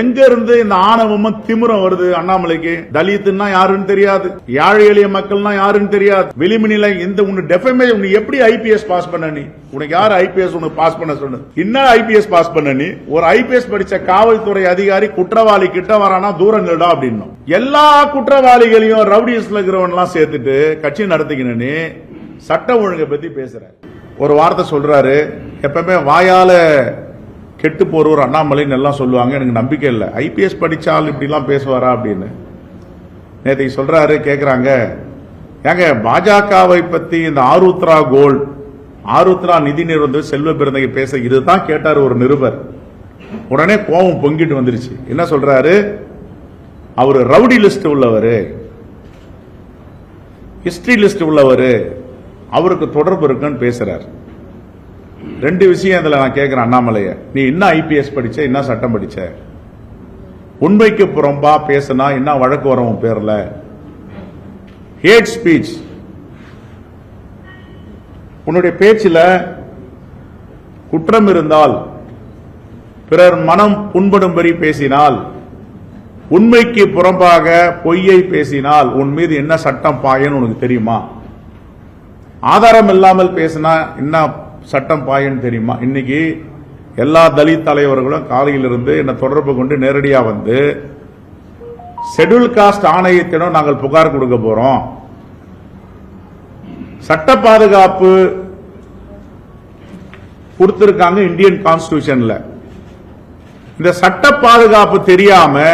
எங்க இருந்து இந்த ஆணவமும் திமிரம் வருது அண்ணாமலைக்கு? தலித்துன்னா யாருன்னு தெரியாது. ஏழை எளிய மக்கள்னா யாருன்னு தெரியாது. விளிம்பு நிலை இந்த உன்னு டெஃபமே நீ எப்படி ஐபிஎஸ் பாஸ் பண்ண நீ? உனக்கு யார் ஐபிஎஸ் உனக்கு பாஸ் பண்ண சொன்னது என்ன ஐபிஎஸ் பாஸ் பண்ண நீ? ஒரு ஐபிஎஸ் படிச்ச காவல்துறை அதிகாரி குற்றவாளி கிட்ட வரானா தூரம் நில்டா அப்படின்னும். எல்லா குற்றவாளிகளையும் ரவுடிஸ்ல இருக்கிறவன் எல்லாம் சேர்த்துட்டு கட்சி நடத்திக்கணும் சட்ட ஒழுங்கை பத்தி பேசுற. ஒரு வார்த்தை சொல்றாரு. எப்பவுமே வாயால கெட்டு ஒரு அண்ணாமலைன்னு எல்லாம் சொல்லுவாங்க. எனக்கு நம்பிக்கை இல்லை. ஐபிஎஸ் படிச்சால் இப்படிலாம் பேசுவாரா அப்படின்னு. நேற்று சொல்றாரு கேட்குறாங்க ஏங்க பாஜகவை பத்தி இந்த ஆருத்ரா கோல்ட் ஆருத்ரா நிதி நிறுவனம் செல்வ பிறந்தகை பேச இதுதான் கேட்டார் ஒரு நிருபர். உடனே கோபம் பொங்கிட்டு வந்துருச்சு. என்ன சொல்றாரு? அவர் ரவுடி லிஸ்ட் உள்ளவர். ஹிஸ்டரி லிஸ்ட் உள்ளவர். அவருக்கு தொடர்பு இருக்குன்னு பேசுறாரு. ரெண்டு விஷயம் இதில் நான் கேட்குறேன் அண்ணாமலையை. நீ என்ன ஐபிஎஸ் படிச்ச என்ன சட்டம் படிச்ச? உண்மைக்கு புறம்பா பேசினா என்ன வழக்கு வரும் உன் பேர்ல? ஹேட் ஸ்பீச் உன்னுடைய பேச்சில் குற்றம் இருந்தால் பிறர் மனம் புண்படும்படி பேசினால் உண்மைக்கு புறம்பாக பொய்யை பேசினால் உன் மீது என்ன சட்டம் பாயன்னு உனக்கு தெரியுமா? ஆதாரம் இல்லாமல் பேசினா என்ன சட்டம் பாயன்னு தெரியுமா? இன்னைக்கு எல்லா தலித் தலைவர்களும் காலையிலிருந்து என்ன தொடர்பு கொண்டு நேரடியாக வந்து ஷெட்யூல் காஸ்ட் ஆணையத்திடம் நாங்கள் புகார் கொடுக்க போறோம். சட்ட பாதுகாப்பு கொடுத்திருக்காங்க இந்தியன் கான்ஸ்டியூஷன்ல. இந்த சட்ட பாதுகாப்பு தெரியாம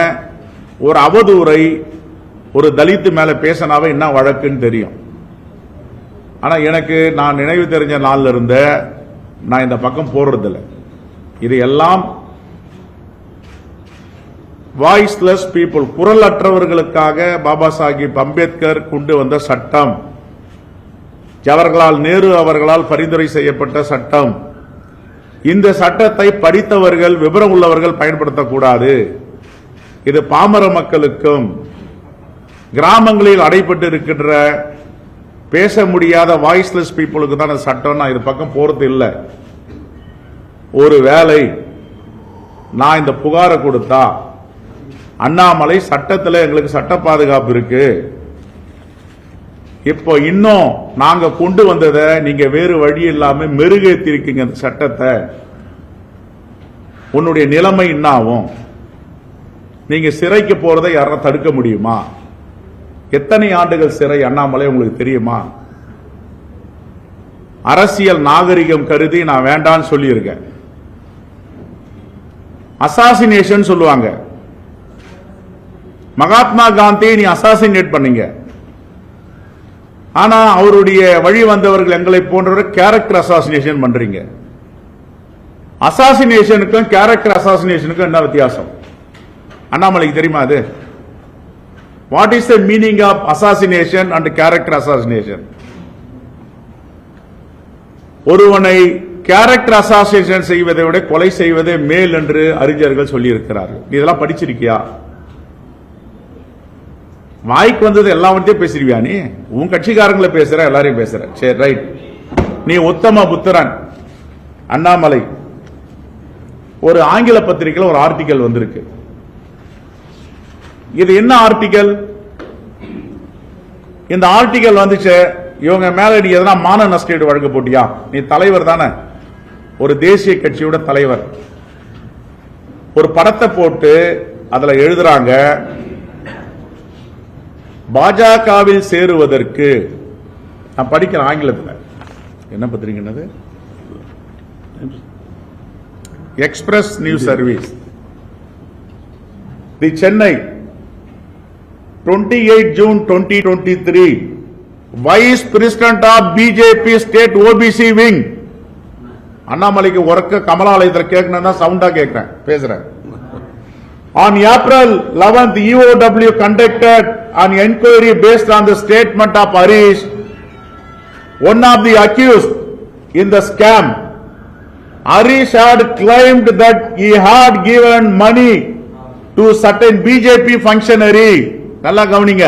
ஒரு அவதூறை ஒரு தலித்து மேல பேசினாவே என்ன வழக்குன்னு தெரியும். ஆனால் எனக்கு நான் நினைவு தெரிஞ்ச நாளில் இருந்த நான் இந்த பக்கம் போடுறதில்லை இது எல்லாம் வாய்ஸ்லெஸ் பீப்புள் குரல் அற்றவர்களுக்காக பாபா சாஹிப் அம்பேத்கர் கொண்டு வந்த சட்டம். ஜவஹர்லால் நேரு அவர்களால் பரிந்துரை செய்யப்பட்ட சட்டம். இந்த சட்டத்தை படித்தவர்கள் விவரம் உள்ளவர்கள் பயன்படுத்தக்கூடாது. இது பாமர மக்களுக்கும் கிராமங்களில் அடைபட்டு இருக்கின்ற பேச முடியாத வாய்ஸ்லெஸ் பீப்புளுக்கு தான் இந்த சட்டம் நான் இது பக்கம் போறது இல்லை. ஒரு வேலை நான் இந்த புகாரை கொடுத்தா அண்ணாமலை சட்டத்தில் எங்களுக்கு சட்ட பாதுகாப்பு இருக்கு. இப்போ இன்னும் நாங்க கொண்டு வந்ததை நீங்க வேறு வழி இல்லாம மெருகேத்தி இருக்கீங்க அந்த சட்டத்தை. உன்னுடைய நிலைமை என்ன நீங்க சிறைக்கு போறதை யாரும் தடுக்க முடியுமா? எத்தனை ஆண்டுகள் சிறை அண்ணாமலை உங்களுக்கு தெரியுமா? அரசியல் நாகரிகம் கருதி நான் வேண்டான்னு சொல்லியிருக்கேன். அசாசினேஷன் சொல்லுவாங்க. மகாத்மா காந்தியை நீ அசாசினேட் பண்ணீங்க. ஆனா அவருடைய வழி வந்தவர்கள் எங்களை போன்றவர் கேரக்டர் அசாசினேஷன் பண்றீங்க. அசாசினேஷனுக்கும் கேரக்டர் அசாசினேஷனுக்கும் என்ன வித்தியாசம்? அண்ணாமலைக்கு தெரியுமா அது? What is the meaning of assassination and character assassination ஒருவனை கேரக்டர் அசாசினேஷன் செய்வதை விட கொலை செய்வதே மேல் என்று அறிஞர்கள் சொல்லியிருக்கிறார்கள். இதெல்லாம் படிச்சிருக்கியா? வாய்க்கு வந்தது எல்லாவற்றையும் பேசிருவியா நீ? உன் கட்சிக்காரங்களை பேசுற எல்லாரையும் பேசுற. சரி ரைட் நீ உத்தம புத்திரன் அண்ணாமலை. ஒரு ஆங்கில பத்திரிகையில் ஒரு ஆர்டிக்கல் வந்திருக்கு. இது என்ன ஆர்டிக்கல் இந்த ஆர்டிக்கல் வந்துச்சு இவங்க மேல நீ எதனா மான நஷ்டீடு வழக்கு போட்டியா? நீ தலைவர் தானே. ஒரு தேசிய கட்சியோட தலைவர். ஒரு படத்தை போட்டு அதுல எழுதுறாங்க பாஜகவில் சேருவதற்கு நான் படிக்கிறேன் ஆங்கிலத்தில் என்ன பத்திரிக்கை Express News Service the Chennai 28 June 2023 Vice President of BJP State OBC Wing அண்ணாமலைக்கு உறக்க கமலாலயத்தில் கேட்கணும்னா சவுண்டா கேட்கிறேன் பேசுறேன் On April 11th, EOW conducted an inquiry based on the statement of Harish, one of the accused in the scam. Harish had claimed that he had given money to certain BJP functionary. நல்லா கவனிங்க.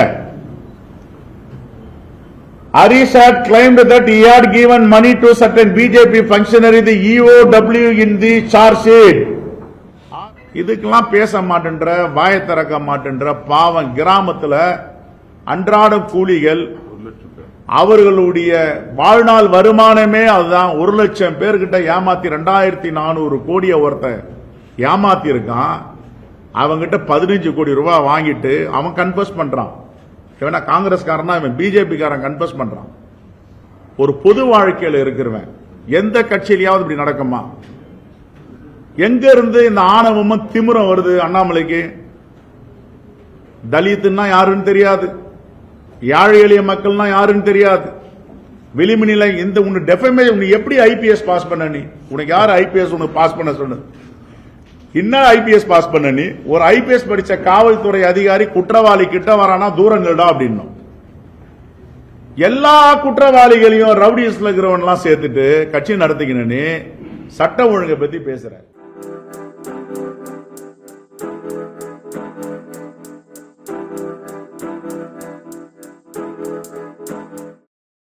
Harish had claimed that he had given money to certain BJP functionary, the EOW in the charge sheet. இதுக்கெல்லாம் பேச மாட்டேன்ற வாய திறக்க மாட்டேன்ற பாவம் கிராமத்துல அன்றாட கூலிகள் அவர்களுடைய வாழ்நாள் வருமானமே அதுதான் ஒரு லட்சம் பேர்கிட்ட ஏமாத்தி ரெண்டாயிரத்தி நானூறு கோடியை ஒருத்தன் ஏமாத்தி இருக்கான் அவங்கிட்ட பதினஞ்சு கோடி ரூபாய் வாங்கிட்டு அவன் கன்ஃபர்ஸ் பண்றான். இவனா காங்கிரஸ்காரனா இவன் பிஜேபி காரன் பண்றான். ஒரு பொது வாழ்க்கையில இருக்கிறவன் எந்த கட்சியிலையாவது இப்படி நடக்குமா? எங்க இருந்து இந்த ஆணவமும் திமிரம் வருது அண்ணாமலைக்கு? தலித்துன்னா யாருன்னு தெரியாது. ஏழை எளிய மக்கள்னா யாருன்னு தெரியாது. விளிம்பு நிலை இந்த உன்னு டெஃபமே உன்னை எப்படி ஐபிஎஸ் பாஸ் பண்ண நீ? உனக்கு யார் ஐபிஎஸ் உனக்கு பாஸ் பண்ண சொன்னது? என்ன ஐபிஎஸ் பாஸ் பண்ண நீ? ஒரு ஐபிஎஸ் படிச்ச காவல்துறை அதிகாரி குற்றவாளி கிட்ட வரானா தூரங்கள்டா அப்படின்னும். எல்லா குற்றவாளிகளையும் ரவுடிஸ்ல இருக்கிறவன் எல்லாம் சேர்த்துட்டு கட்சி நடத்திக்கணும் சட்டம் சட்ட ஒழுங்கை பத்தி பேசுற.